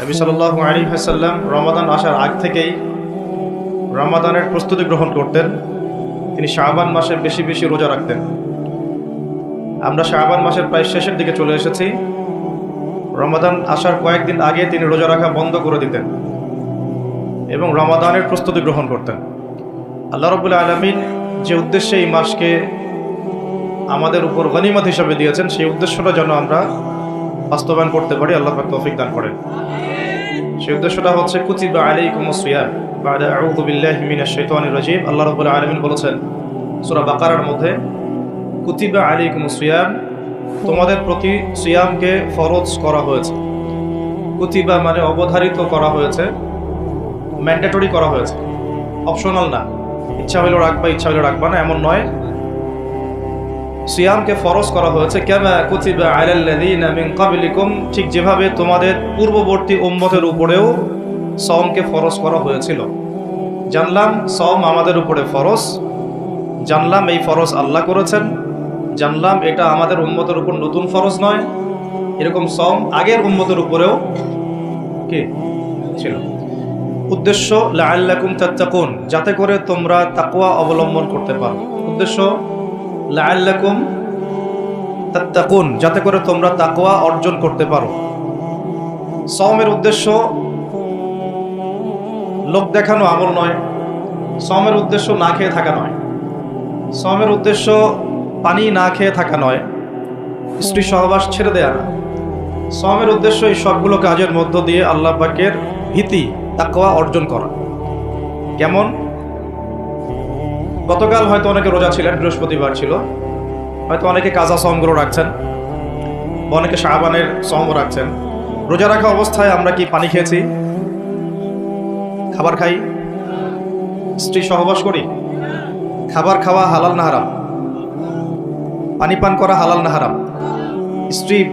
নবী সাল্লাহ আলী হাসাল্লাম রমাদান আসার আগ থেকেই রমাদানের প্রস্তুতি গ্রহণ করতেন। তিনি শাহবান মাসে বেশি বেশি রোজা রাখতেন। আমরা শাহবান মাসের প্রায় শেষের দিকে চলে এসেছি। রমাদান আসার কয়েকদিন আগে তিনি রোজা রাখা বন্ধ করে দিতেন এবং রমাদানের প্রস্তুতি গ্রহণ করতেন। আল্লাহ রবুল্লা আলমিন যে উদ্দেশ্যে এই মাসকে আমাদের উপর গনিমত হিসাবে দিয়েছেন, সেই উদ্দেশ্যটা যেন আমরা বাস্তবায়ন করতে পারি, আল্লাহ পাক তৌফিক দান করেন। সেই উদ্দেশ্যটা হচ্ছে, কুতিবা আলাইকুম সিয়াম। বাদা আউযু বিল্লাহি মিনাশ শাইতানির রাজিম। আল্লাহ রাব্বুল আলামিন বলেছেন, সূরা বাকারার মধ্যে, কুতিবা আলাইকুম সিয়াম, তোমাদের প্রতি সিয়ামকে ফরজ করা হয়েছে। কুতিবা মানে অবধারিত করা হয়েছে, ম্যান্ডেটরি করা হয়েছে। অপশনাল না। ইচ্ছা হইলেও রাখবা, ইচ্ছা হইলেও রাখবা না, এমন নয়। সিয়ামকে ফরজ করা হয়েছে, কেমা কুতিবা আলাল্লাযীনা মিন ক্বাবলিকুম? ঠিক যেভাবে তোমাদের পূর্ববর্তী উম্মতের উপরেও সওমকে ফরজ করা হয়েছিল। জানলাম সওম আমাদের উপরে ফরজ, জানলাম এই ফরজ আল্লাহ করেছেন, জানলাম এটা আমাদের উম্মতের উপর নতুন ফরজ নয়। এরকম সওম আগের উম্মতের উপরেও কি? ছিল। উদ্দেশ্য, লাআল্লাকুম তাত্তাকুন যাতে করে তোমরা তাকওয়া অবলম্বন করতে পারো। উদ্দেশ্য লাআল্লাকুম তাত্তাকুন, যাতে করে তোমরা তাকওয়া অর্জন করতে পারো। সওমের উদ্দেশ্য, লোক দেখানো আমল নয়। সওমের উদ্দেশ্য না খেয়ে থাকা নয়। সওমের উদ্দেশ্য পানি না খেয়ে থাকা নয়। স্ত্রী সহবাস ছেড়ে দেয়া না। সওমের উদ্দেশ্য এই সবগুলো কাজের মধ্য দিয়ে আল্লাহ পাকের ভীতি, তাকওয়া অর্জন করা। কেমন? গতকাল হয়তো অনেকে রোজা ছিলেন, বৃহস্পতিবার ছিল। হয়তো অনেকে কাজা সমগুলো রাখছেন বা অনেকে শাহবানের সম রাখছেন। রোজা রাখা অবস্থায় আমরা কি পানি খেয়েছি? খাবার খাই? স্ত্রী সহবাস করি? খাবার খাওয়া হালাল না হারাম? পানি পান করা হালাল না হারাম? স্ত্রী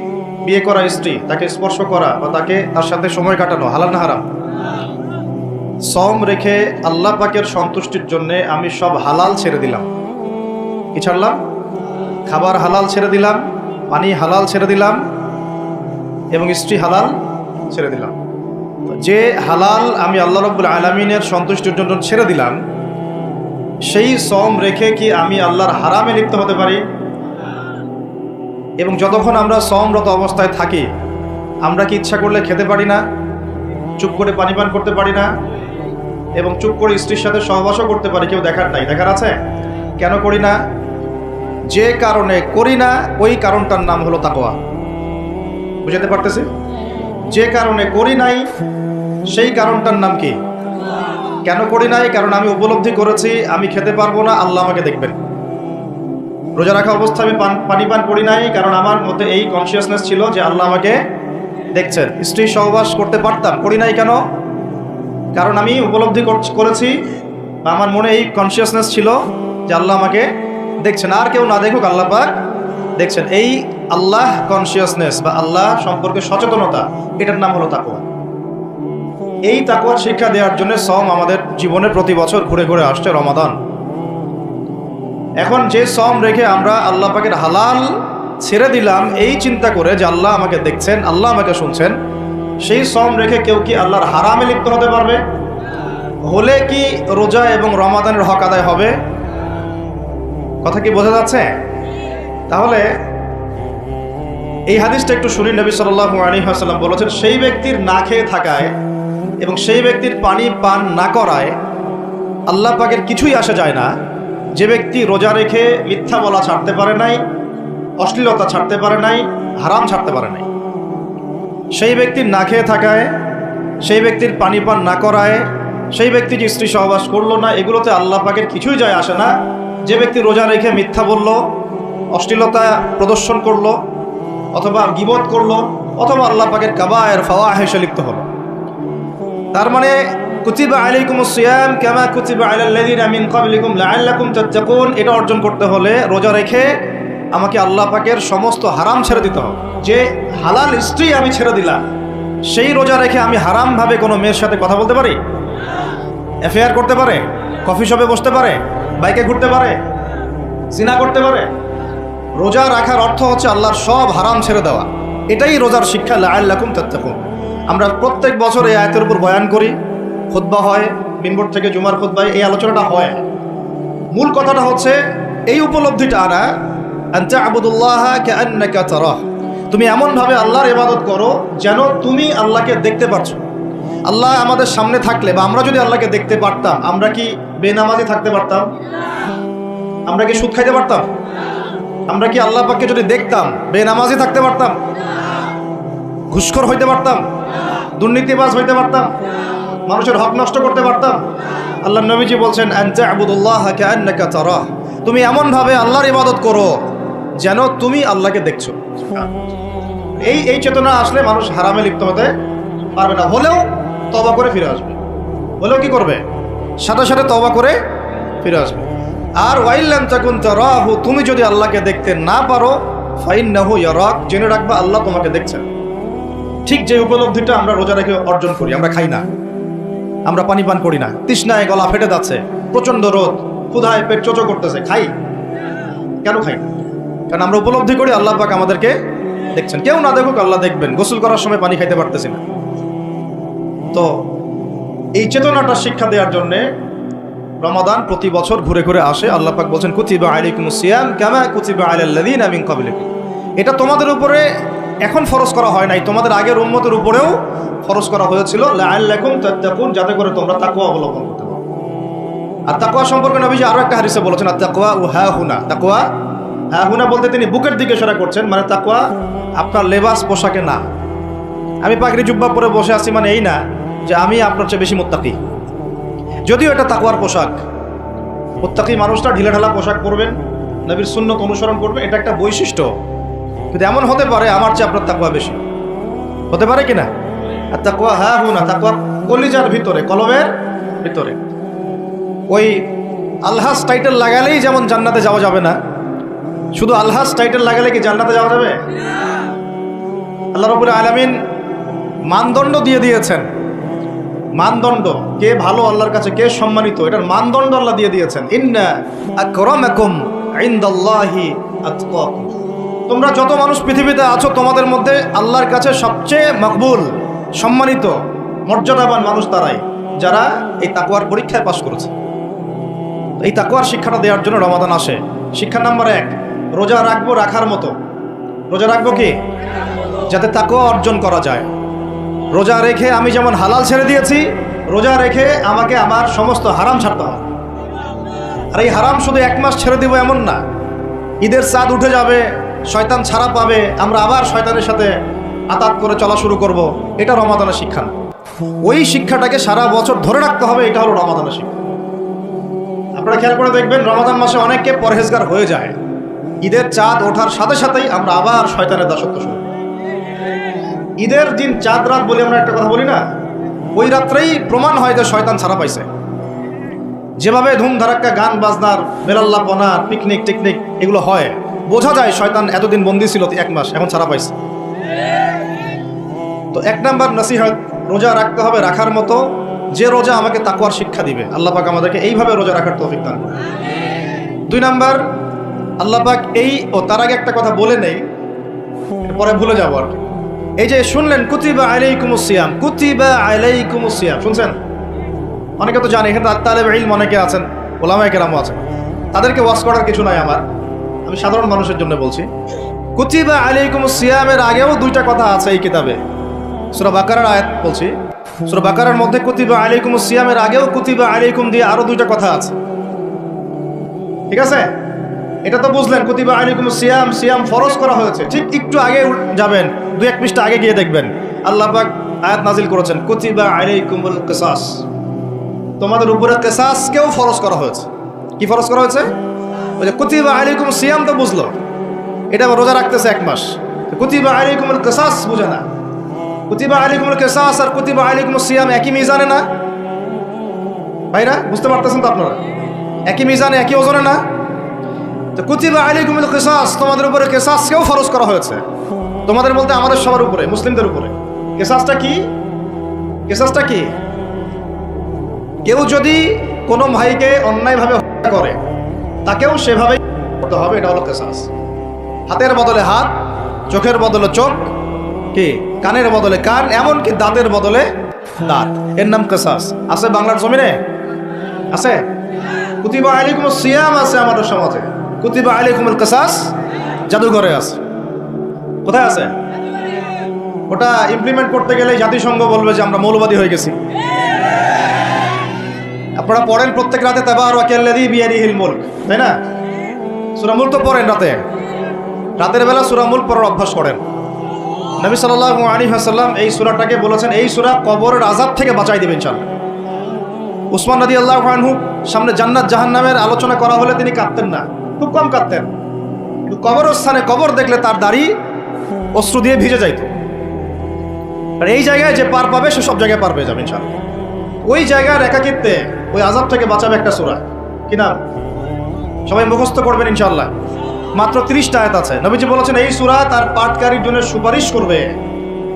বিয়ে করা স্ত্রী, তাকে স্পর্শ করা বা তাকে তার সাথে সময় কাটানো হালাল না হারাম? সম রেখে আল্লাহ পাকের সন্তুষ্টির জন্য আমি সব হালাল ছেড়ে দিলাম। কি ছাড়লাম? খাবার হালাল ছেড়ে দিলাম, পানি হালাল ছেড়ে দিলাম এবং স্ত্রী হালাল ছেড়ে দিলাম। যে হালাল আমি আল্লাহ রব্বুল আলমিনের সন্তুষ্টির জন্য ছেড়ে দিলাম, সেই সম রেখে কি আমি আল্লাহর হারামে লিপ্ত হতে পারি? এবং যতক্ষণ আমরা সমরত অবস্থায় থাকি, আমরা কি ইচ্ছা করলে খেতে পারি না? চুপ করে পানি পান করতে পারি না? এবং চুপ করে স্ত্রীর সাথে সহবাসও করতে পারি, কেউ দেখার নাই। দেখার আছে? কেন করি না? যে কারণে করি না, ওই কারণটার নাম হলো তাকোয়া বুঝাতে পারতেছি? যে কারণে করি নাই, সেই কারণটার নাম কি? কেন করি নাই? কারণ আমি উপলব্ধি করেছি, আমি খেতে পারব না, আল্লাহ আমাকে দেখবেন। রোজা রাখা অবস্থা আমি পান পানি পান করি নাই, কারণ আমার মধ্যে এই কনসিয়াসনেস ছিল যে আল্লাহ আমাকে দেখছেন। স্ত্রী সহবাস করতে পারতাম, করি নাই কেন? কারণ আমি উপলব্ধি কর- করেছি আমার মনে এই কনসিয়াসনেস ছিল যে আল্লাহ আমাকে দেখছেন। আর কেউ না দেখুক, আল্লাহ পাক দেখছেন। এই আল্লাহ কনসিয়াসনেস বা আল্লাহ সম্পর্কে সচেতনতা, এটার নাম হলো তাকুয়া এই তাকুয়ার শিক্ষা দেওয়ার জন্য সম আমাদের জীবনে প্রতি বছর ঘুরে ঘুরে আসছে রমাদান। এখন যে সম রেখে আমরা আল্লাহ পাকের হালাল ছেড়ে দিলাম, এই চিন্তা করে যে আল্লাহ আমাকে দেখছেন, আল্লাহ আমাকে শুনছেন সেই শ্রম রেখে কেউ কি আল্লাহর হারামে লিপ্ত হতে পারবে? হলে কি রোজা এবং রমাদানের হক আদায় হবে? কথা কি বোঝা যাচ্ছে? তাহলে এই হাদিসটা একটু শুনি। নবী আলাইহি ওয়াসাল্লাম বলেছেন, সেই ব্যক্তির না খেয়ে থাকায় এবং সেই ব্যক্তির পানি পান না করায় আল্লাহ পাকের কিছুই আসা যায় না। যে ব্যক্তি রোজা রেখে মিথ্যা বলা ছাড়তে পারে নাই, অশ্লীলতা ছাড়তে পারে নাই, হারাম ছাড়তে পারে নাই। সেই ব্যক্তির না খেয়ে থাকায়, সেই ব্যক্তির পানি পান না করায়, সেই ব্যক্তি যে স্ত্রী সহবাস করল না, এগুলোতে আল্লাহ পাকের কিছুই যায় আসে না। যে ব্যক্তি রোজা রেখে মিথ্যা বলল, অশ্লীলতা প্রদর্শন করল, অথবা গিবত করল, অথবা আল্লাহ পাকের কাবায়ের ফাওয়া হেসে লিপ্ত হলো। তার মানে এটা অর্জন করতে হলে রোজা রেখে আমাকে আল্লাহ পাকের সমস্ত হারাম ছেড়ে দিতে হবে। যে হালাল স্ত্রী আমি ছেড়ে দিলাম, সেই রোজা রেখে আমি হারামভাবে কোনো মেয়ের সাথে কথা বলতে পারি? অ্যাফেয়ার করতে পারে? কফি শপে বসতে পারে? বাইকে ঘুরতে পারে? জিনা করতে পারে? রোজা রাখার অর্থ হচ্ছে আল্লাহর সব হারাম ছেড়ে দেওয়া। এটাই রোজার শিক্ষা, লাআল্লাকুম তাত্তাকুন। আমরা প্রত্যেক বছর এই আয়তের উপর বয়ান করি খুদ্া হয় মিনবোর্ড থেকে জুমার খুদ্ায় এই আলোচনাটা হয়। মূল কথাটা হচ্ছে, এই উপলব্ধিটা আনা আবুদুল্লাহ কান্নাকা তারাহ। তুমি এমনভাবে আল্লাহর ইবাদত করো যেন তুমি আল্লাহকে দেখতে পারছ। আল্লাহ আমাদের সামনে থাকলে বা আমরা যদি আল্লাহকে দেখতে পারতাম, আমরা কি বেনামাজি থাকতে পারতাম? আমরা কি সুদ খাইতে পারতাম? আমরা কি আল্লাহ পাককে যদি দেখতাম, বেনামাজি থাকতে পারতাম? ঘুষখর হইতে পারতাম? দুর্নীতিবাজ হইতে পারতাম? মানুষের হক নষ্ট করতে পারতাম? আল্লাহ নবীজি বলছেন তুমি এমনভাবে আল্লাহর ইবাদত করো যেন তুমি আল্লাহকে দেখছ। এই এই চেতনা আসলে মানুষ হারামে লিপ্ত হতে পারবে না। হলেও তবা করে ফিরে আসবে। হলেও কি করবে? সাথে সাথে তবা করে ফিরে আসবে। আর ওয়াইল্লাম তাকুন তারাহু, তুমি যদি আল্লাহকে দেখতে না পারো ফাইন না ফাইন্নাহু ইয়ারাক, জেনে রাখবা আল্লাহ তোমাকে দেখছেন। ঠিক যে উপলব্ধিটা আমরা রোজা রেখে অর্জন করি, আমরা খাই না। আমরা পানি পান করি না। তৃষ্ণায় গলা ফেটে যাচ্ছে প্রচণ্ড রোদ, ক্ষুধায় পেট চোচো করতেছে। খাই? কেন খাই কারণ আমরা উপলব্ধি করি আল্লাহ পাক আমাদেরকে দেখছেন। কেউ না দেখুক আল্লাহ দেখবেন। গোসল করার সময় পানি খাইতে পারতেছি না। তো এই চেতনাটা শিক্ষা দেওয়ার জন্যে রমাদান প্রতি বছর ঘুরে ঘুরে আসে। আল্লাহ পাক বলছেন, কুতিবা আলাইকুম সিয়াম কামা কুতিবা আলাল্লাযিনা মিন ক্বাবলিকুম এটা তোমাদের উপরে এখন ফরজ করা হয় নাই। তোমাদের আগের উম্মতের উপরেও ফরজ করা হয়েছিল। লাআল্লাকুম তাত্তাকুন, যাতে করে তোমরা তাকওয়া অবলম্বন করতে পারো। আর তাকওয়া সম্পর্কে নবীজি আরও একটা হাদিসে বলেছেন আর তাকওয়া ও হা হুনা তাকওয়া হা হুনা বলতে তিনি বুকের দিকে ইশারা করছেন মানে তাকুয়া আপনার লেবাস পোশাকে না। আমি পাগড়ি জুব্বা পরে বসে আছি মানে এই না যে আমি আপনার চেয়ে বেশি মুত্তাকি। যদিও এটা তাকওয়ার পোশাক। মুত্তাকি মানুষটা ঢিলে ঢালা পোশাক পরবেন, নবীর সুন্নত অনুসরণ করবে, এটা একটা বৈশিষ্ট্য। কিন্তু এমন হতে পারে আমার চেয়ে আপনার তাকুয়া বেশি। হতে পারে কিনা আর তাকুয়া হ্যাঁ হু না তাকুয়া কলিজার ভিতরে, কলমের ভিতরে। ওই আলহাস টাইটেল লাগালেই যেমন জান্নাতে যাওয়া যাবে না শুধু আলহাস টাইটেল লাগালে কি জান্নাতে যাওয়া যাবে? আল্লাহ রবুল আলমিন মানদণ্ড দিয়ে দিয়েছেন। মানদণ্ড, কে ভালো আল্লাহর কাছে, কে সম্মানিত, এটার মানদণ্ড আল্লাহ দিয়ে দিয়েছেন। তোমরা যত মানুষ পৃথিবীতে আছো, তোমাদের মধ্যে আল্লাহর কাছে সবচেয়ে মকবুল, সম্মানিত, মর্যাদাবান মানুষ তারাই, যারা এই তাকুয়ার পরীক্ষায় পাশ করেছে। এই তাকুয়ার শিক্ষাটা দেওয়ার জন্য রমাদান আসে। শিক্ষা নাম্বার এক রোজা রাখব রাখার মতো। রোজা রাখব কি? যাতে তাকুয়া অর্জন করা যায়। রোজা রেখে আমি যেমন হালাল ছেড়ে দিয়েছি, রোজা রেখে আমাকে আমার সমস্ত হারাম ছাড়তে হবে। আর এই হারাম শুধু এক মাস ছেড়ে দিব এমন না। ঈদের চাঁদ উঠে যাবে, শয়তান ছাড়া পাবে। আমরা আবার শয়তানের সাথে আতাত করে চলা শুরু করব। এটা রমাদানের শিক্ষা না। ওই শিক্ষাটাকে সারা বছর ধরে রাখতে হবে, এটা হলো রমাদানের শিক্ষা। আপনারা খেয়াল করে দেখবেন, রমাদান মাসে অনেকে পরহেজগার হয়ে যায়। ঈদের চাঁদ ওঠার সাথে সাথেই আমরা আবার শয়তানের দাসত্ব শুরু ঈদের দিন চাঁদ, রাত বলে আমরা একটা কথা বলি না? ওই রাত্রেই প্রমাণ হয় যে শয়তান ছাড়া পাইছে। যেভাবে ধুমধারাক্কা গান, বাজনার, বেলাল্লাপনা পিকনিক টিকনিক এগুলো হয়, বোঝা যায় শয়তান এতদিন বন্দি ছিল এক মাস, এখন ছাড়া পাইছে। তো এক নাম্বার নসিহত, রোজা রাখতে হবে রাখার মতো, যে রোজা আমাকে তাকুয়ার শিক্ষা দিবে। আল্লাহ পাক আমাদেরকে এইভাবে রোজা রাখার তৌফিক দান দুই নাম্বার আল্লাহ পাক এই ও তার আগে একটা কথা বলে নেই, পরে ভুলে যাব আর। এই যে শুনলেন, কুতিবা আলাইকুমুসিয়াম কুতিবা আলাইকুমুসিয়াম শুনছেন? অনেকে তো জানে, এখানে তালেব ইলম অনেকে আছেন ওলামা কেরামও আছেন। তাদেরকে ওয়াশ করার কিছু নাই আমার, আমি সাধারণ মানুষের জন্য বলছি। কুতিবা আলাইকুম সিয়ামের আগেও দুইটা কথা আছে এই কিতাবে। সুরা বাকারার আয়াত বলছি। সুরা বাকারার মধ্যে কুতিবা আলাইকুম সিয়ামের আগেও কুতিবা আলাইকুম দিয়ে আরও দুইটা কথা আছে। ঠিক আছে? এটা তো বুঝলেন, কুতিবা আলাইকুম সিয়াম সিয়াম ফরজ করা হয়েছে। ঠিক একটু আগে যাবেন দু এক পৃষ্ঠা আগে গিয়ে দেখবেন। আল্লাহ পাক আয়াত নাজিল করেছেন, কুতিবা আলাইকুমুল কেসাস। তোমাদের উপরে কেসাসকেও ফরজ করা হয়েছে। কি ফরজ করা হয়েছে? ওই যে কুতিবা আলাইকুম সিয়াম তো বুঝলো। এটা রোজা রাখতেছে এক মাস। কুতিবা আলাইকুমুল কেসাস বুঝে না। কুতিবা আলাইকুমুল কেসাস আর কুতিবা আলাইকুম সিয়াম একই মিজানে না? ভাইরা, বুঝতে পারতেছেন তো আপনারা? একই মিজানে, একই ওজনে না? তো কুতিবা আলাইকুমুল কেসাস, তোমাদের উপরে কেসাসকেও ফরজ করা হয়েছে। তোমাদের বলতে আমাদের সবার উপরে, মুসলিমদের উপরে। কেসাসটা কি? কেসাসটা কি? কেউ যদি কোনো ভাইকে অন্যায়ভাবে হত্যা করে, তাকেও সেভাবেই করতে হবে, এটা হলো কেসাস। হাতের বদলে হাত, চোখের বদলে চোখ, কি? কানের বদলে কান, এমনকি দাঁতের বদলে দাঁত। এর নাম কেসাস। আছে বাংলার জমিনে? আছে? কুতিবা আলাইকুম সিয়াম আছে আমাদের সমাজে। কুতিবা আলাইকুম কাসাস, জাদুঘরে আছে। কোথায় আছে? ওটা ইমপ্লিমেন্ট করতে গেলে জাতিসংঘ বলবে যে আমরা মৌলবাদী হয়ে গেছি। আপনারা পড়েন প্রত্যেক রাতে তাবার ওয়াকাল্লাযী বিয়াদিহিল মুলক, তাই না? সূরা মুলক তো পড়েন রাতে। রাতের বেলা সুরামুল পড়ার অভ্যাস করেন। নবী সাল্লাল্লাহু আলাইহি হাসাল্লাম এই সূরাটাকে বলেছেন, এই সুরা কবরের আযাব থেকে বাঁচাই দিবেন ইনশাআল্লাহ। উসমান রাদিয়াল্লাহু আনহু সামনে জান্নাত জাহান্নামের আলোচনা করা হলে তিনি কাঁদতেন না। খুব কম কাঁদতেন। কিন্তু কবরস্থানে কবর দেখলে তার দাড়ি অশ্রু দিয়ে ভিজে যাইতো। আর এই জায়গায় যে পার পাবে, সে সব জায়গায় পার পেয়ে যাবে, ইনশাআল্লাহ। ওই জায়গার একাকিত্বে ওই আজাব থেকে বাঁচাবে একটা সূরা। কি নাম? সবাই মুখস্থ করবেন, ইনশাআল্লাহ। মাত্র তিরিশটা আয়াত আছে। নবীজি বলেছেন, এই সূরা তার পাঠকারীর জন্য সুপারিশ করবে।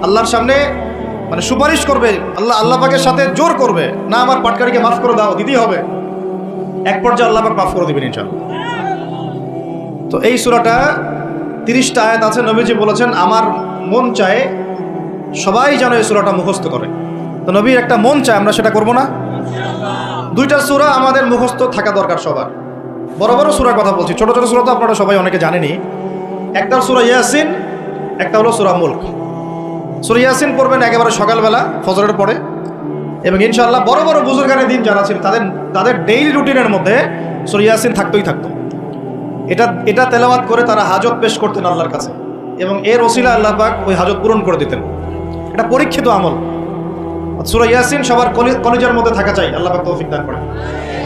আল্লাহর সামনে মানে সুপারিশ করবে। আল্লাহ আল্লাহ পাকের সাথে জোর করবে। না, আমার পাটকারীকে মাফ করে দাও, দিতেই হবে। এক পর্যায়ে আল্লাহ পাক মাফ করে দিবেন, ইনশাআল্লাহ। তো এই সূরাটা তিরিশটা আয়াত আছে, নবীজি বলেছেন, আমার মন চায় সবাই যেন এই সূরাটা মুখস্থ করে। তো নবীর একটা মন চায়, আমরা সেটা করব না? দুইটা সুরা আমাদের মুখস্থ থাকা দরকার সবার। বড় বড় সূরার কথা বলছি, ছোট ছোট সূরা তো আপনারা সবাই অনেকে জানেনই। একটা সূরা ইয়াসিন, একটা হলো সূরা মুলক। সূরা ইয়াসিন পড়বেন একেবারে সকালবেলা, ফজরের পরে। এবং ইনশাল্লাহ বড় বড় বুজুর্গানের দিন যারা ছিল তাদের তাদের ডেইলি রুটিনের মধ্যে সূরা ইয়াসিন থাকতোই থাকতো। এটা এটা তেলাওয়াত করে তারা হাজত পেশ করতেন আল্লাহর কাছে। এবং এর ওসিলা আল্লাহ পাক ওই হাজত পূরণ করে দিতেন। এটা পরীক্ষিত আমল। সুরা ইয়াসিন সবার কলি- কলিজার মধ্যে থাকা চাই, আল্লাহ পাক তৌফিক দান করেন।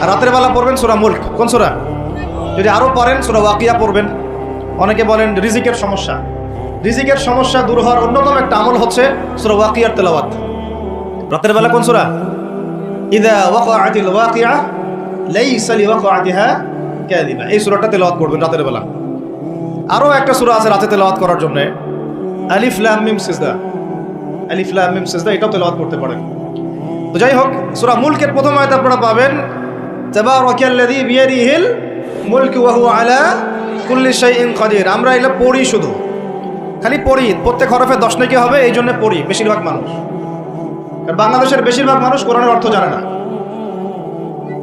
আর রাতের বেলা পড়বেন সুরা মুলক। কোন সুরা? যদি আরও পড়েন, সুরা ওয়াকিয়া পড়বেন। অনেকে বলেন রিজিকের সমস্যা। রিজিকের সমস্যা দূর হওয়ার অন্যতম একটা আমল হচ্ছে সুরা ওয়াকিয়ার তেলাওয়াত। রাতের বেলা কোন সূরা? ইদা ওয়াকিআ লাইসা লিওয়াকাআতিহা কাযিবা এই সূরাটা তেলাওয়াত করবেন রাতের বেলা। আরও একটা সূরা আছে রাতে তেলাওয়াত করার জন্য। আলিফ, লাম, মিম, সিজদা। আলিফ, লাম, মিম, সিজদা, এটাও তেলাওয়াত করতে পারেন। তো যাই হোক, সূরা মুলকের প্রথম আয়াত আপনারা পাবেন, তাবারাকাল্লাযী বিয়াদিহিল মুলকু ওয়া হুয়া আলা কুল্লি শাইইন কাদির। আমরা এটা পড়ি শুধু। খালি পড়ি, প্রত্যেক হরফে দশ নাকি হবে, এই জন্য পড়ি, বেশিরভাগ মানুষ। বাংলাদেশের বেশিরভাগ মানুষ কোরআনের অর্থ জানে না।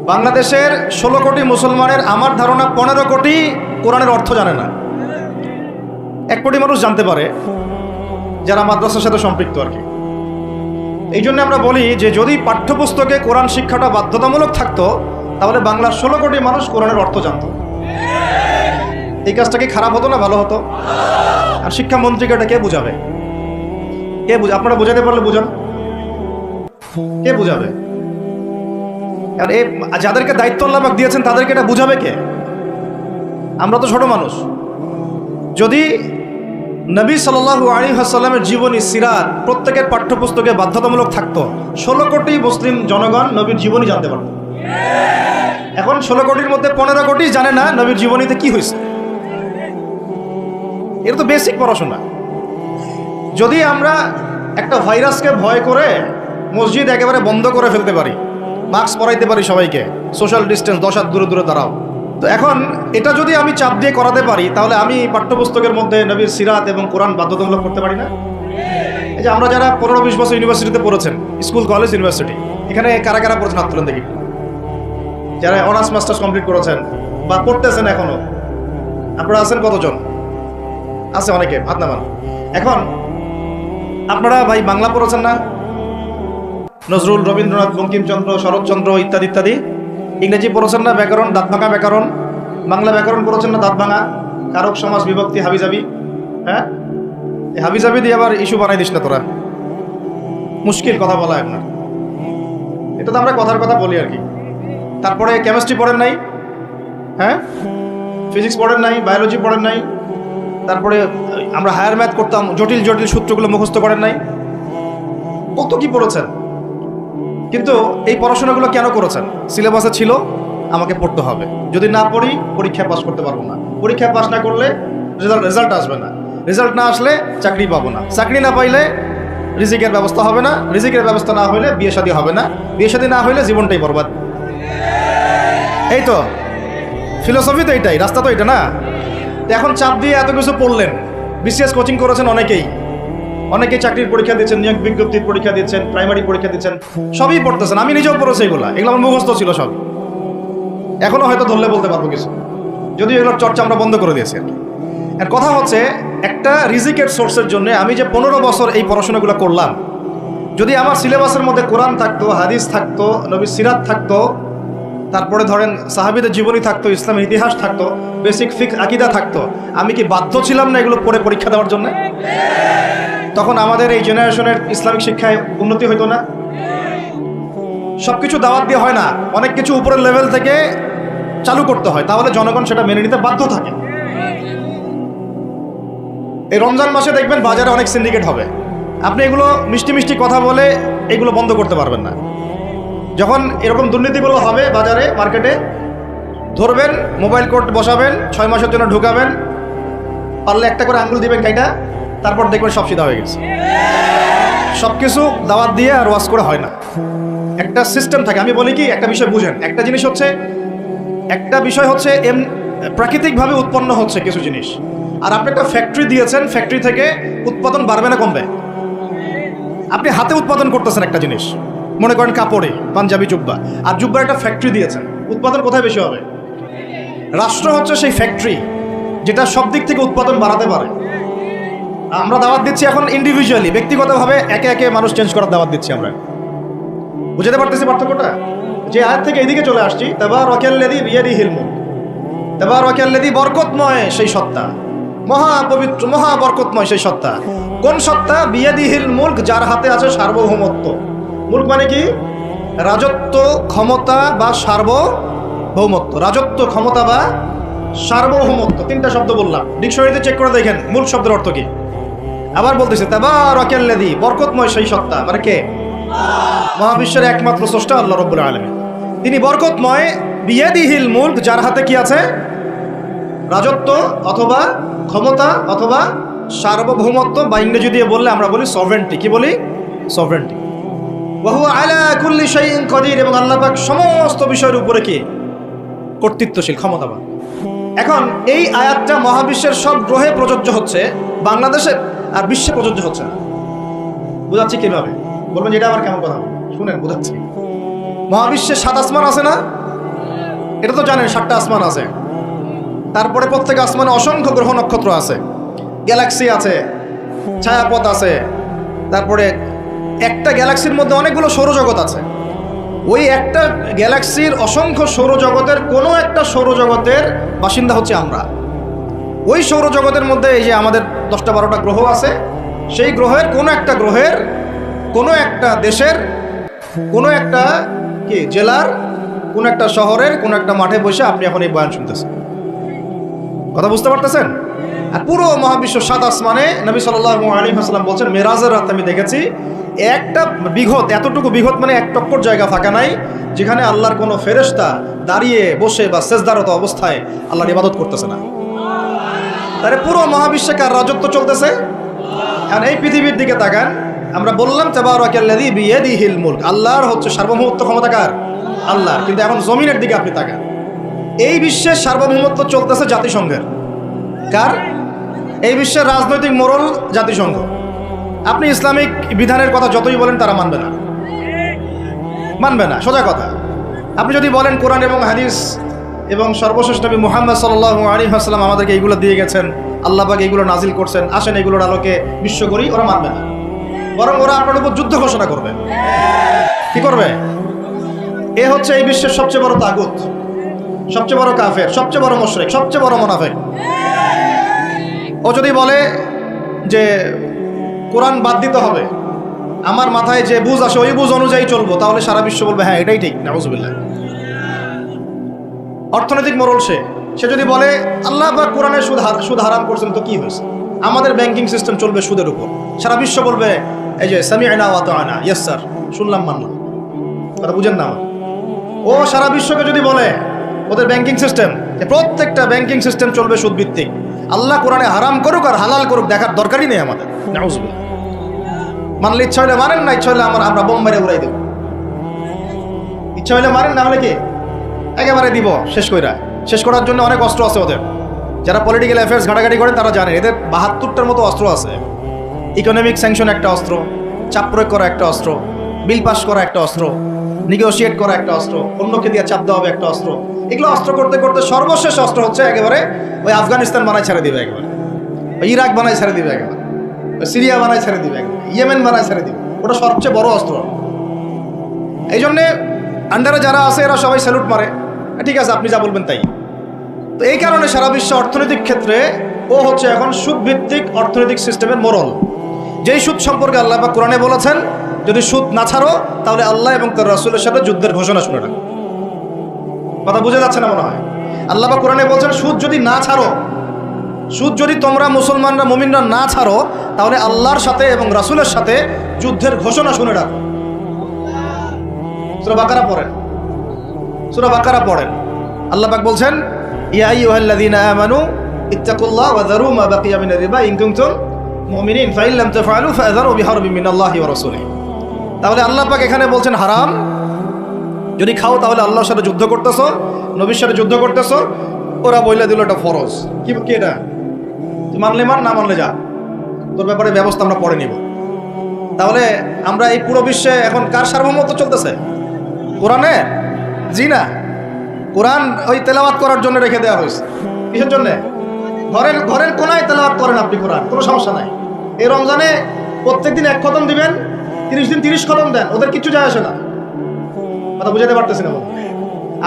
বাংলাদেশের ষোলো কোটি মুসলমানের, আমার ধারণা পনেরো কোটি কোরআনের অর্থ জানে না। এক কোটি মানুষ জানতে পারে, যারা মাদ্রাসার সাথে সম্পৃক্ত আর কি। এই জন্য আমরা বলি যে, যদি পাঠ্যপুস্তকে কোরআন শিক্ষাটা বাধ্যতামূলক থাকতো, তাহলে বাংলার ষোলো কোটি মানুষ কোরআনের অর্থ জানতো। এই কাজটা কি খারাপ হতো না ভালো হতো? আর শিক্ষামন্ত্রীকে এটা কে বুঝাবে? কে বুঝ আপনারা বোঝাতে পারলে বুঝান। কে বুঝাবে? আর এ যাদেরকে দায়িত্ব আল্লাপাক দিয়েছেন, তাদেরকে এটা বুঝাবে কে? আমরা তো ছোট মানুষ। যদি নবী সাল্লাল্লাহু আলী হাসাল্লামের জীবনী, সিরাত প্রত্যেকের পাঠ্যপুস্তকে বাধ্যতামূলক থাকতো, ষোলো কোটি মুসলিম জনগণ নবীর জীবনী জানতে পারত। এখন ষোলো কোটির মধ্যে পনেরো কোটি জানে না নবীর জীবনীতে কি হয়েছে। এটা তো বেসিক পড়াশোনা। যদি আমরা একটা ভাইরাসকে ভয় করে মসজিদ একেবারে বন্ধ করে ফেলতে পারি মাস্ক পরাইতে পারি সবাইকে। সোশ্যাল ডিস্টেন্স দশ হাত দূরে দূরে দাঁড়াও। তো এখন এটা যদি আমি চাপ দিয়ে করাতে পারি, তাহলে আমি পাঠ্যপুস্তকের মধ্যে নবীর সিরাত এবং কোরআন বাধ্যতামূলক করতে পারি না? এই যে আমরা যারা পনেরো বিশ বছর ইউনিভার্সিটিতে পড়েছেন স্কুল কলেজ ইউনিভার্সিটি এখানে কারা কারা পড়েছেন তুলেন দেখি। যারা অনার্স মাস্টার্স কমপ্লিট করেছেন বা পড়তেছেন এখনও আপনারা আছেন কতজন? আছে অনেকে, হাত নামান। এখন আপনারা ভাই বাংলা পড়েছেন না? নজরুল, রবীন্দ্রনাথ, বঙ্কিমচন্দ্র, শরৎচন্দ্র ইত্যাদি ইত্যাদি। ইংরেজি পড়েছেন না, ব্যাকরণ, দাঁত ভাঙা ব্যাকরণ। বাংলা ব্যাকরণ পড়েছেন না, দাঁত ভাঙা। কারক, সমাজ, বিভক্তি, হাবিজাবি। হ্যাঁ? হাবিজাবি দিয়ে আবার ইস্যু বানাই দিস না তোরা। মুশকিল কথা বলা আপনার। এটা তো আমরা কথার কথা বলি আর কি। তারপরে কেমিস্ট্রি পড়েন নাই। হ্যাঁ? ফিজিক্স পড়েন নাই, বায়োলজি পড়েন নাই। তারপরে আমরা হায়ার ম্যাথ করতাম, জটিল জটিল সূত্রগুলো মুখস্থ করেন নাই। কত কি পড়েছেন? কিন্তু এই পড়াশোনাগুলো কেন করেছেন? সিলেবাসে ছিল, আমাকে পড়তে হবে। যদি না পড়ি পরীক্ষায় পাস করতে পারব না। পরীক্ষায় পাস না করলে রেজাল্ট রেজাল্ট আসবে না। রেজাল্ট না আসলে চাকরি পাবো না। চাকরি না পাইলে রিজিকের ব্যবস্থা হবে না। রিজিকের ব্যবস্থা না হলে বিয়ে শাদী হবে না। বিয়ে শাদী না হলে জীবনটাই বরবাদ। এই তো ফিলোসফি তো এইটাই রাস্তা তো এটা না? এখন চাপ দিয়ে এত কিছু পড়লেন। বিসিএস কোচিং করেছেন অনেকেই। অনেকে চাকরির পরীক্ষা দিচ্ছেন, নিয়োগ বিজ্ঞপ্তির পরীক্ষা দিচ্ছেন প্রাইমারি পরীক্ষা দিচ্ছেন, সবই পড়তেছেন। আমি নিজেও পড়েছি এগুলো। এগুলো আমার মুখস্থ ছিল সব। এখনও হয়তো ধরলে বলতে পারব কিছু। যদিও এগুলোর চর্চা আমরা বন্ধ করে দিয়েছি আর আর কথা হচ্ছে, একটা রিজিকের সোর্সের জন্য আমি যে পনেরো বছর এই পড়াশোনাগুলো করলাম, যদি আমার সিলেবাসের মধ্যে কোরআন থাকতো, হাদিস থাকতো, নবী সিরাত থাকতো, তারপরে ধরেন সাহাবিদের জীবনী থাকতো, ইসলামের ইতিহাস থাকতো বেসিক ফিক আকিদা থাকতো, আমি কি বাধ্য ছিলাম না এগুলো পড়ে পরীক্ষা দেওয়ার জন্য? তখন আমাদের এই জেনারেশনের ইসলামিক শিক্ষায় উন্নতি হতো না। সবকিছু দাওয়াত দিয়ে হয় না, অনেক কিছু উপরের লেভেল থেকে চালু করতে হয়, তাহলে জনগণ সেটা মেনে নিতে বাধ্য থাকে। এই রমজান মাসে দেখবেন বাজারে অনেক সিন্ডিকেট হবে। আপনি এগুলো মিষ্টি মিষ্টি কথা বলে এগুলো বন্ধ করতে পারবেন না। যখন এরকম দুর্নীতিগুলো হবে বাজারে, মার্কেটে, ধরবেন মোবাইল কোর্ট বসাবেন, ছয় মাসের জন্য ঢুকাবেন, পারলে একটা করে আঙ্গুল দিবেন কাইটা তারপর দেখবেন সব সিধা হয়ে গেছে। সব কিছু দাওয়াত দিয়ে আর ওয়াশ করে হয় না। একটা সিস্টেম থাকে, আমি বলি কি, একটা বিষয় বুঝেন। একটা জিনিস হচ্ছে, একটা বিষয় হচ্ছে এম, প্রাকৃতিকভাবে উৎপন্ন হচ্ছে কিছু জিনিস। আর আপনি একটা ফ্যাক্টরি দিয়েছেন ফ্যাক্টরি থেকে উৎপাদন বাড়বে না কমবে। আপনি হাতে উৎপাদন করতেছেন একটা জিনিস। মনে করেন কাপড়ে, পাঞ্জাবি, জুব্বা। আর জুব্বার একটা ফ্যাক্টরি দিয়েছেন। উৎপাদন কোথায় বেশি হবে? রাষ্ট্র হচ্ছে সেই ফ্যাক্টরি যেটা সব দিক থেকে উৎপাদন বাড়াতে পারে। আমরা দাওয়াত দিচ্ছি এখন ইন্ডিভিজুয়ালি ব্যক্তিগতভাবে একে একে মানুষ চেঞ্জ করার দাওয়াত দিচ্ছি আমরা। বুঝতে পারতেছি পার্থক্যটা? যে আয়াত থেকে এদিকে চলে আসছি তাবার রকেল্লেদি বিয়াদি হিলমু তাবার রকেল্লেদি বরকতময় সেই সত্তা। মহা পবিত্র, মহা বরকতময় সেই সত্তা। কোন সত্তা? বিয়াদি হিল মুল্ক, যার হাতে আছে সার্বভৌমত্ব। মুল্ক মানে কি? রাজত্ব, ক্ষমতা বা সার্বভৌমত্ব। রাজত্ব, ক্ষমতা বা সার্বভৌমত্ব। তিনটা শব্দ বললাম। ডিকশনারিতে চেক করে দেখেন মূল শব্দের অর্থ কি? আবার বলতেছে তাবার রকেল্লেদি বরকতময় সেই সত্তা। মানে কে? মহাবিশ্বের একমাত্র স্রষ্টা আল্লাহ রব্বুল আলমী তিনি বরকতময় বিয়াদিহিল মুল্ক, যার হাতে কি আছে? রাজত্ব অথবা ক্ষমতা অথবা সার্বভৌমত্ব, বা ইংরেজি দিয়ে বললে আমরা বলি সভরেন্টি কি বলি? সভরেন্টি বহু আলা কুল্লি শাইইন কদির, এবং আল্লাহ পাক সমস্ত বিষয়ের উপরে কি? কর্তৃত্বশীল, ক্ষমতাবান। এখন এই আয়াতটা মহাবিশ্বের সব গ্রহে প্রযোজ্য হচ্ছে বাংলাদেশে আর বিশ্বে প্রযোজ্য হচ্ছে না। বোঝাচ্ছি কীভাবে? বলবেন যেটা আমার কেমন কথা? শুনেন, বোঝাচ্ছি। মহাবিশ্বে সাত আসমান আছে না? এটা তো জানেন, সাতটা আসমান আছে। তারপরে প্রত্যেক আসমানে অসংখ্য গ্রহ নক্ষত্র আছে। গ্যালাক্সি আছে, ছায়াপথ আছে। তারপরে একটা গ্যালাক্সির মধ্যে অনেকগুলো সৌরজগৎ আছে। ওই একটা গ্যালাক্সির অসংখ্য সৌরজগতের কোনো একটা সৌরজগতের বাসিন্দা হচ্ছে আমরা। ওই সৌরজগতের মধ্যে এই যে আমাদের দশটা বারোটা গ্রহ আছে, সেই গ্রহের কোনো একটা গ্রহের, কোনো একটা দেশের, কোনো একটা কি জেলার, কোনো একটা শহরের, কোনো একটা মাঠে বসে আপনি এখন এই বয়ান শুনতেছেন। কথা বুঝতে পারতেছেন? আর পুরো মহাবিশ্ব সাত আসমানে নবী সাল্লাহ আলী হাসলাম বলছেন, মেরাজের রাত আমি দেখেছি। একটা বিঘত, এতটুকু বিঘত মানে এক টক্কর জায়গা ফাঁকা নাই, যেখানে আল্লাহর কোনো ফেরেস্তা দাঁড়িয়ে বসে বা সেজদারত অবস্থায় আল্লাহর ইবাদত করতেছে না। তাহলে পুরো মহাবিশ্বে কার রাজত্ব চলতেছে। এখন এই পৃথিবীর দিকে তাকান, আমরা বললাম তেবারকাল্লাদি বিয়েদি আল্লাহর হচ্ছে সার্বভৌমত্ব ক্ষমতা কার? আল্লাহর। কিন্তু এখন জমিনের দিকে আপনি তাকান। এই বিশ্বের সার্বভৌমত্ব চলতেছে জাতিসংঘের। কার? এই বিশ্বের রাজনৈতিক মোরল জাতিসংঘ। আপনি ইসলামিক বিধানের কথা যতই বলেন, তারা মানবে না। মানবে না, সোজা কথা। আপনি যদি বলেন কোরআন এবং হাদিস এবং সর্বশেষ নবী মোহাম্মদ সাল্লাহ আলী আসসালাম আমাদেরকে এইগুলো দিয়ে গেছেন। আল্লাহবাকে এইগুলো নাজিল করছেন। আসেন এগুলোর আলোকে বিশ্ব করি, ওরা মানবে না। বরং ওরা আপনার উপর যুদ্ধ ঘোষণা করবে। কি করবে? এ হচ্ছে এই বিশ্বের সবচেয়ে বড় তাগুত, সবচেয়ে বড় কাফের, সবচেয়ে বড় মুশরিক, সবচেয়ে বড় মোনাফেক। ও যদি বলে যে, কোরআন বাদ দিতে হবে, আমার মাথায় যে বুঝ আসে, ওই বুঝ অনুযায়ী চলবো, তাহলে সারা বিশ্ব বলবে হ্যাঁ এটাই ঠিক, নাউজুবিল্লাহ। অর্থনৈতিক মরল সে। সে যদি বলে, আল্লাহ বা কোরআনের সুদ সুদ হারাম করছেন, তো কি হয়েছে? আমাদের ব্যাংকিং সিস্টেম চলবে সুদের উপর। সারা বিশ্ব বলবে, এই যে সামি আয়না ওয়াত আয়না ইয়েস স্যার, শুনলাম, মানলাম। কথা বুঝেন না। ও সারা বিশ্বকে যদি বলে, ওদের ব্যাংকিং সিস্টেম প্রত্যেকটা ব্যাংকিং সিস্টেম চলবে সুদভিত্তিক, আল্লাহ কোরআনে হারাম করুক আর হালাল করুক, দেখার দরকারই নেই আমাদের। নাউজুবিল্লাহ। মানলে ইচ্ছা হলে মারেন, না ইচ্ছা হলে আমরা আমরা বোম মেরে উড়াই দেব। ইচ্ছা হলে মারেন, না হলে কি? একেবারে দিব, শেষ কইরা। শেষ করার জন্য অনেক অস্ত্র আছে ওদের। যারা পলিটিক্যাল অ্যাফেয়ার্স ঘাটাঘাটি করেন তারা জানেন, এদের বাহাত্তরটার মতো অস্ত্র আছে। ইকোনমিক স্যাংশন একটা অস্ত্র, চাপ প্রয়োগ করা একটা অস্ত্র বিল পাস করা একটা অস্ত্র নিগোসিয়েট করা একটা অস্ত্র, অন্যকে দিয়ে চাপ দেওয়া হবে একটা অস্ত্র। এগুলো অস্ত্র করতে করতে সর্বশেষ অস্ত্র হচ্ছে একেবারে ওই আফগানিস্তান বানায় ছেড়ে দিবে একেবারে। ওই ইরাক বানায় ছেড়ে দিবে একেবারে। ওই সিরিয়া বানায় ছেড়ে দিবে একেবারে। ইয়েমেন বানায় ছেড়ে দিবে। ওটা সবচেয়ে বড় অস্ত্র। এই জন্যে আন্ডারে যারা আছে, এরা সবাই স্যালুট মারে। ঠিক আছে, আপনি যা বলবেন তাই। তো এই কারণে সারা বিশ্ব অর্থনৈতিক ক্ষেত্রে ও হচ্ছে এখন সুদ ভিত্তিক অর্থনৈতিক সিস্টেমের মোরল যেই সুদ সম্পর্কে আল্লাহ বা কোরআনে বলেছেন, যদি সুদ না ছাড়ো, তাহলে আল্লাহ এবং তার রাসুলের সাথে যুদ্ধের ঘোষণা শুনে রাখো। কথা বুঝে যাচ্ছে না মনে হয়? আল্লাহ বা কোরআনে বলছেন, সুদ যদি না ছাড়ো, সুদ যদি তোমরা মুসলমানরা, মুমিনরা না ছাড়ো, তাহলে আল্লাহর সাথে এবং রাসুলের সাথে যুদ্ধের ঘোষণা শুনে রাখো। বাকারা পড়েন। সুরা বাকারা পড়েন। আল্লাহ পাক বলছেন, ইয়া আইয়ুহাল্লাযীনা আমানু ইত্তাকুল্লাহ ওয়া যারু মা বাকিয়া মিনার রিবা ইন কুনতুম মুমিনিন, ফাইন লাম তাফআলু ফাযারু বিহারবিন মিনাল্লাহি ওয়া রাসূলিহি। তাহলে আল্লাহ পাক এখানে বলছেন, হারাম। যদি খাও তাহলে আল্লাহর সাথে যুদ্ধ করতেছো, নবীর সাথে যুদ্ধ করতেছো, ওরা বইলা দিল এটা ফরজ। কি কি এটা? মানলে মান, না মানলে যা। তোর ব্যাপারে ব্যবস্থা আমরা পরে নিব। তাহলে আমরা এই পুরো বিশ্বে এখন কার সার্বভৌমত্ব চলতেছে? কোরআনে? জি না কোরআন ওই তেলাওয়াত করার জন্য রেখে দেওয়া হয়েছে। কিসের জন্য? ঘরের ঘরের কোনায় তেলাওয়াত করেন আপনি কোরআন, কোনো সমস্যা নাই। এই রমজানে প্রত্যেক দিন এক কদম দিবেন, তিরিশ দিন তিরিশ কদম দেন, ওদের কিচ্ছু যায় আসে না। কথা বুঝাতে পারতেছি না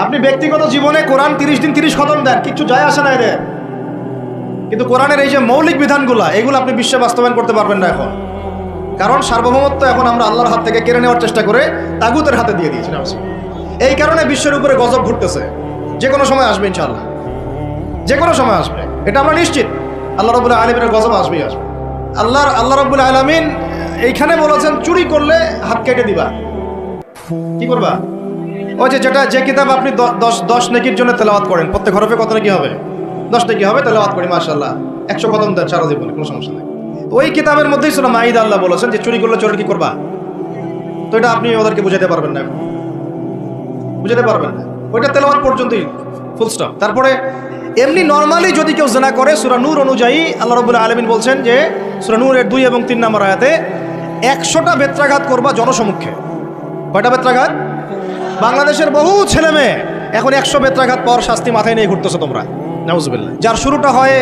আপনি ব্যক্তিগত জীবনে কোরআন তিরিশ দিন তিরিশ কদম দেন, কিচ্ছু যায় আসে না এদের। কিন্তু কোরআনের এই যে মৌলিক বিধানগুলো, এগুলো আপনি বিশ্বে বাস্তবায়ন করতে পারবেন না এখন। কারণ সার্বভৌমত্ব এখন আমরা আল্লাহর হাত থেকে কেড়ে নেওয়ার চেষ্টা করে তাগুতের হাতে দিয়ে দিয়েছি নামছি এই কারণে বিশ্বের উপরে গজব ঘুরতেছে। যে কোনো সময় আসবে ইনশাল্লাহ যে কোনো সময় আসবে। এটা আমরা নিশ্চিত। আল্লাহ রবুল্লাহ আলমিনের গজব আসবেই আসবে। আল্লাহর, আল্লাহ রবুল্লাহ আলমিন এইখানে বলেছেন, চুরি করলে হাত কেটে দিবা। কি করবা? ওই যে যেটা, যে কিতাব আপনি দশ দশ নেকির জন্য তেলাওয়াত করেন, প্রত্যেক হরফে কত নাকি হবে? দশ নেকি হবে, তেলাওয়াত করি মাশাল্লাহ একশো কদম দেন সারা জীবনে, কোনো সমস্যা নেই। ওই কিতাবের মধ্যেই ছিল মাহিদ আল্লাহ বলেছেন যে, চুরি করলে চোরের কি করবা? তো এটা আপনি ওদেরকে বুঝাতে পারবেন না এখন। বুঝাতে পারবেন। না ওইটা তেলাওয়াত পর্যন্তই ফুল স্টপ তারপরে, এমনি নর্মালি যদি কেউ জেনা করে, সুরা নূর অনুযায়ী আল্লাহ রবুল্লাহ আলমিন বলছেন যে, সুরা নূরের দুই এবং তিন নম্বর আয়াতে একশোটা বেত্রাঘাত করবা জনসমক্ষে। কয়টা বেত্রাঘাত? বাংলাদেশের বহু ছেলে মেয়ে এখন একশো বেত্রাঘাত পর শাস্তি মাথায় নিয়ে ঘুরতেছো তোমরা। নাউজবিল্লা যার শুরুটা হয়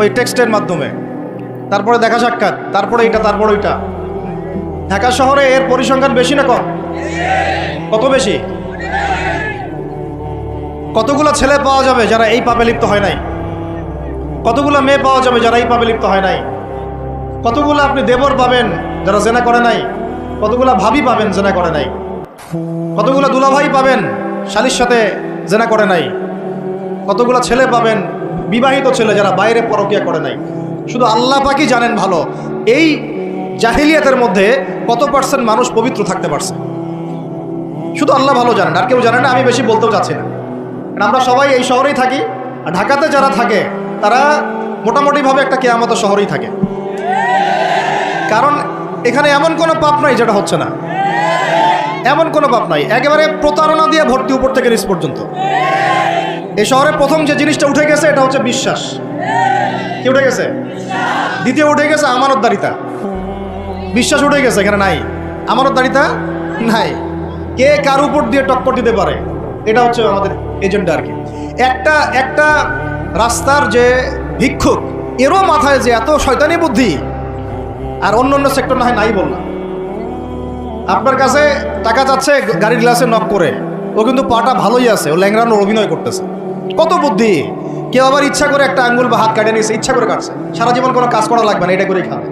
ওই টেক্সটের মাধ্যমে। তারপরে দেখা সাক্ষাৎ, তারপরে এটা, তারপরে ওইটা। ঢাকা শহরে এর পরিসংখ্যান বেশি না কম? কত বেশি? কতগুলো ছেলে পাওয়া যাবে যারা এই পাপে লিপ্ত হয় নাই? কতগুলো মেয়ে পাওয়া যাবে যারা এই পাপে লিপ্ত হয় নাই? কতগুলো আপনি দেবর পাবেন যারা জেনা করে নাই? কতগুলো ভাবি পাবেন জেনা করে নাই? কতগুলো দুলাভাই পাবেন শালির সাথে জেনা করে নাই? কতগুলো ছেলে পাবেন বিবাহিত ছেলে যারা বাইরে পরকিয়া করে নাই? শুধু আল্লাহ পাকই জানেন ভালো, এই জাহিলিয়াতের মধ্যে কত পার্সেন্ট মানুষ পবিত্র থাকতে পারছে? শুধু আল্লাহ ভালো জানেন, আর কেউ জানে না, আমি বেশি বলতেও চাচ্ছি না। আমরা সবাই এই শহরেই থাকি। আর ঢাকাতে যারা থাকে, তারা মোটামুটিভাবে একটা কেয়ামতের শহরেই থাকে। কারণ এখানে এমন কোনো পাপ নাই যেটা হচ্ছে না। এমন কোনো পাপ নাই। একেবারে প্রতারণা দিয়ে ভর্তি উপর থেকে নিচ পর্যন্ত। এই শহরে প্রথম যে জিনিসটা উঠে গেছে, এটা হচ্ছে বিশ্বাস। কি উঠে গেছে? দ্বিতীয় উঠে গেছে আমানতদারিতা। বিশ্বাস উঠে গেছে, এখানে নাই। আমানতদারিতা নাই। কে কার উপর দিয়ে টক্কর দিতে পারে? এটা হচ্ছে আমাদের এজেন্ডা আর কি। একটা একটা রাস্তার যে ভিক্ষুক, এরও মাথায় যে এত শয়তানি বুদ্ধি, আর অন্য অন্য সেক্টর না হয় নাই বললাম। আপনার কাছে টাকা চাচ্ছে গাড়ির গ্লাসে নক করে, ও কিন্তু পাটা ভালোই আছে, ও ল্যাংরানোর অভিনয় করতেছে। কত বুদ্ধি! কেউ আবার ইচ্ছা করে একটা আঙ্গুল বা হাত কাটে নিয়েছে ইচ্ছা করে কাটছে। সারা জীবন কোনো কাজ করা লাগবে না, এটা করেই খাবে।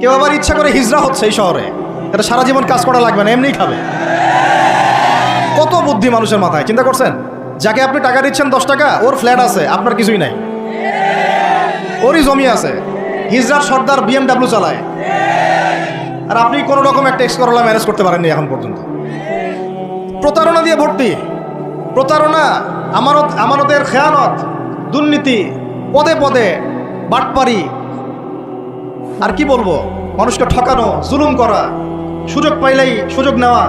কেউ আবার ইচ্ছা করে হিজড়া হচ্ছে এই শহরে, এটা সারা জীবন কাজ করা লাগবে না, এমনিই খাবে। কত বুদ্ধি মানুষের মাথায়, চিন্তা করছেন? যাকে আপনি টাকা দিচ্ছেন দশ টাকা, ওর ফ্ল্যাট আছে, আপনার কিছুই নাই। ওরই জমি আছে। হিজরার সর্দার বিএমডাব্লিউ চালায়। আর আপনি কোনো রকম একটা এক্স করলা ম্যানেজ করতে পারেননি এখন পর্যন্ত। প্রতারণা দিয়ে ভর্তি। প্রতারণা, আমানত, আমানতের খেয়ানত, দুর্নীতি, পদে পদে, বাটপারি। আর কি বলব? মানুষকে ঠকানো, জুলুম করা, সুযোগ পাইলেই সুযোগ নেওয়া।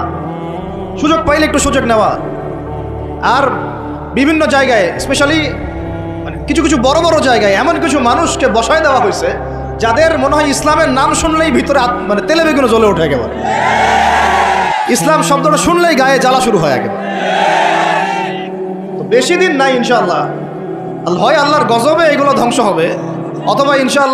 সুযোগ পাইলে একটু সুযোগ নেওয়া। আর বিভিন্ন জায়গায় স্পেশালি মানে কিছু কিছু বড় বড় জায়গায় এমন কিছু মানুষকে বসায় দেওয়া হয়েছে, যাদের মনে হয় ইসলামের নাম শুনলেই ভিতরে মানে তেলে বেগুনে জ্বলে ওঠে একেবারে। ইসলাম শব্দটা শুনলেই গায়ে জ্বালা শুরু হয় একেবারে। তো বেশি দিন নাই ইনশাআল্লাহ। আল- হয় আল্লাহর গজবে এগুলো ধ্বংস হবে, অথবা ইনশাআল্লাহ